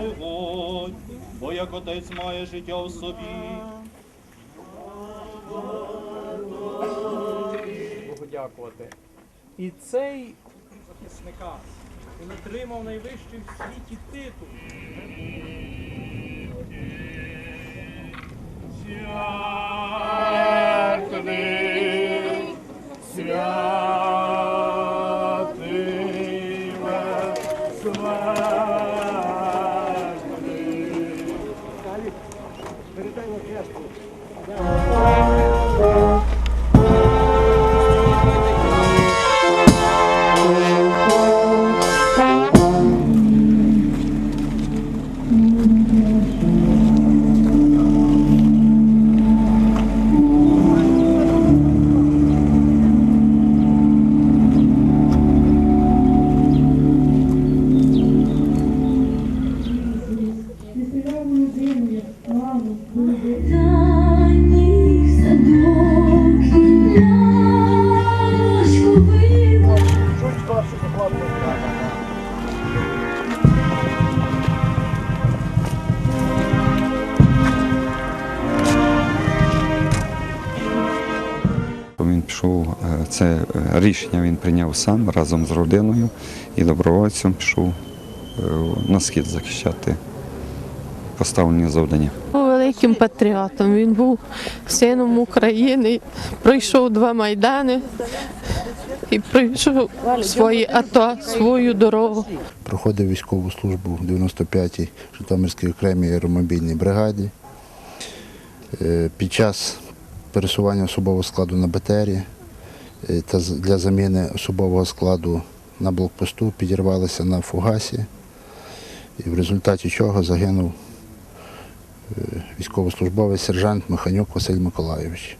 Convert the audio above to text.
Животь, бо як отець має життя в собі. Богу дякувати. І цей захисника він отримав найвищий в світі титул. Obrigado. Пішов, е, це е, рішення він прийняв сам разом з родиною і добровольцем пішов е, на схід захищати поставлені завдання. Був великим патріотом. Він був сином України, пройшов два майдани і пройшов свої АТО, свою дорогу. проходив військову службу в 95-й Житомирській окремій аеромобільній бригаді. Під час пересування особового складу на БТРі е, та для заміни особового складу на блокпосту підірвалися на фугасі, і в результаті чого загинув військовослужбовий військовослужбовець сержант Механюк Василь Миколайович.